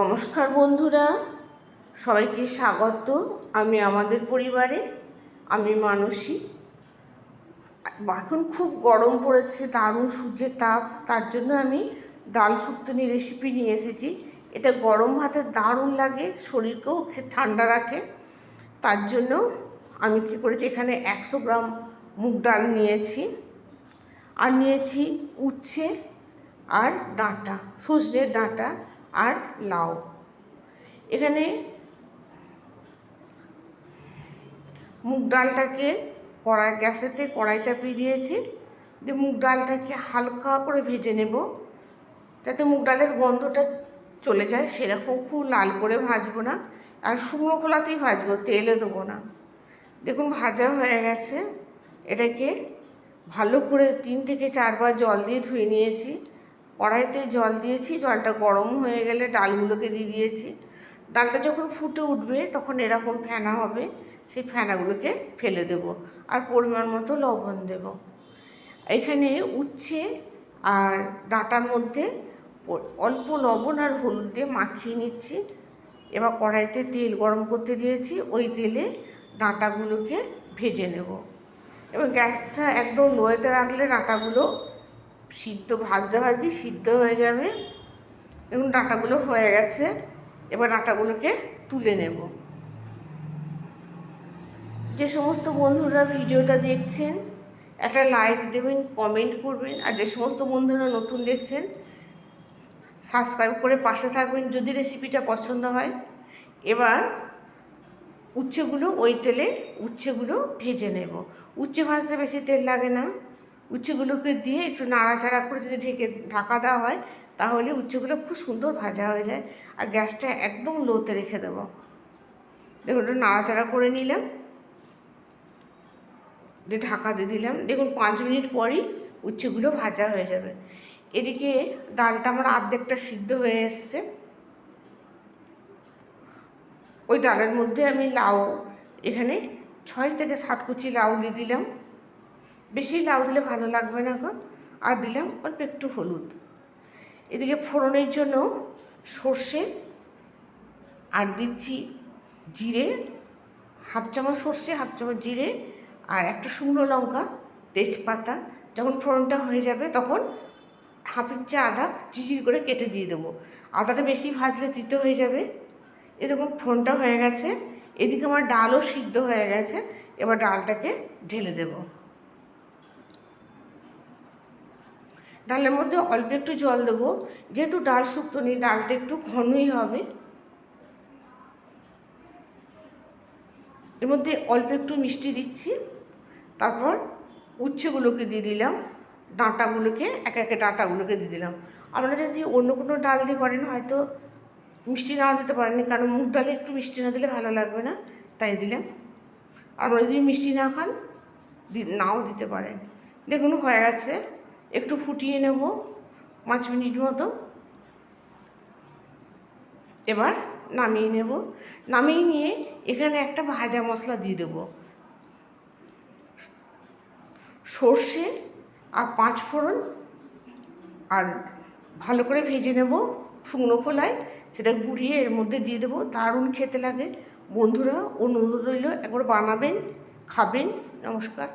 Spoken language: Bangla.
নমস্কার বন্ধুরা, সবাইকে স্বাগত। আমি আমাদের পরিবারে, আমি মানসী। এখন খুব গরম পড়েছে, দারুণ সূর্যের তাপ, তার জন্য আমি ডাল শুক্তনি রেসিপি নিয়ে এসেছি। এটা গরম ভাতে দারুণ লাগে, শরীরকেও ঠান্ডা রাখে। তার জন্য আমি কী করেছি, এখানে একশো গ্রাম মুগ ডাল নিয়েছি। আর নিয়েছি উচ্ছে আর ডাঁটা সজনের ডাঁটা। আর লাউ এখানে মুগ ডালটাকে কড়াই, গ্যাসেতে কড়াই চাপিয়ে দিয়েছি। দিয়ে মুগ ডালটাকে হালকা করে ভেজে নেব, যাতে মুগ ডালের গন্ধটা চলে যায়। সেরকম খুব লাল করে ভাজবো না, আর শুকনো খোলাতেই ভাজবো, তেলে দেবো না। দেখুন, ভাজা হয়ে গেছে। এটাকে ভালো করে তিন থেকে চারবার জল দিয়ে ধুয়ে নিয়েছি। কড়াইতে জল দিয়েছি, জলটা গরম হয়ে গেলে ডালগুলোকে দিয়ে দিয়েছি। ডালটা যখন ফুটে উঠবে তখন এরকম ফেনা হবে, সেই ফেনাগুলোকে ফেলে দেব আর পরিমাণ মতো লবণ দেব। এখানে উচ্ছে আর ডাঁটার মধ্যে অল্প লবণ আর হলুদ দিয়ে মাখিয়ে নিচ্ছি। এবার কড়াইতে তেল গরম করতে দিয়েছি, ওই তেলে ডাঁটাগুলোকে ভেজে নেব। এবং গ্যাসটা একদম লোয়েতে রাখলে ডাঁটাগুলো সিদ্ধ, ভাজতে ভাজতে সিদ্ধ হয়ে যাবে। দেখুন, ডাঁটাগুলো হয়ে গেছে। এবার ডাঁটাগুলোকে তুলে নেব। যে সমস্ত বন্ধুরা ভিডিওটা দেখছেন, একটা লাইক দেবেন কমেন্ট করবেন, আর যে সমস্ত বন্ধুরা নতুন দেখছেন সাবস্ক্রাইব করে পাশে থাকবেন যদি রেসিপিটা পছন্দ হয়। এবার উচ্ছেগুলো, ওই তেলে উচ্ছেগুলো ভেজে নেব। উচ্ছে ভাজতে বেশি তেল লাগে না। উচ্ছেগুলোকে দিয়ে একটু নাড়াচাড়া করে যদি ঢেকে, ঢাকা দেওয়া হয়, তাহলে উচ্ছেগুলো খুব সুন্দর ভাজা হয়ে যায়। আর গ্যাসটা একদম লোতে রেখে দেবো। দেখুন, একটু নাড়াচাড়া করে নিলাম। দিয়ে ঢাকা দিয়ে দিলাম। দেখুন, পাঁচ মিনিট পরই উচ্ছেগুলো ভাজা হয়ে যাবে। এদিকে ডালটা আমার আর্ধেকটা সিদ্ধ হয়ে এসছে। ওই ডালের মধ্যে আমি লাউ, এখানে ছয় থেকে সাত কুচি লাউ দিয়ে দিলাম। বেশি লাউ দিলে ভালো লাগবে না গো। আর দিলাম অল্প একটু হলুদ। এদিকে ফোড়নের জন্য সর্ষে আর দিচ্ছি জিরে, হাফ চামচ সর্ষে, হাফ চামচ জিরে আর একটা শুকনো লঙ্কা, তেজপাতা। যখন ফোড়নটা হয়ে যাবে তখন হাফ ইঞ্চি আদা চিচির করে কেটে দিয়ে দেবো। আদাটা বেশি ভাজলে তিতো হয়ে যাবে। এরকম ফোড়নটা হয়ে গেছে। এদিকে আমার ডালও সিদ্ধ হয়ে গেছে। এবার ডালটাকে ঢেলে দেব। ডালের মধ্যে অল্প একটু জল দেবো। যেহেতু ডাল শুক্তো নেই, ডালটা একটু ঘনই হবে। এর মধ্যে অল্প একটু মিষ্টি দিচ্ছি। তারপর উচ্ছেগুলোকে দিয়ে দিলাম। ডাঁটাগুলোকে, একে একে ডাঁটাগুলোকে দিয়ে দিলাম। আপনারা যদি অন্য কোনো ডাল দিয়ে করেন, হয়তো মিষ্টি না দিতে পারেন কারণ মুগ ডালে একটু মিষ্টি না দিলে ভালো লাগবে না, তাই দিলাম। আপনারা যদি মিষ্টি না খান নাও দিতে পারেন। দেখুন, হয়ে গেছে। একটু ফুটিয়ে নেব পাঁচ মিনিট মতো। এবার নামিয়ে নেব। নামিয়ে নিয়ে এখানে একটা ভাজা মশলা দিয়ে দেবো। সর্ষে আর পাঁচ ফোড়ন আর ভালো করে ভেজে নেব শুকনো খোলায়। সেটা গুঁড়িয়ে এর মধ্যে দিয়ে দেবো। দারুণ খেতে লাগে। বন্ধুরা, অনুরোধ রইল, একবার বানাবেন, খাবেন। নমস্কার।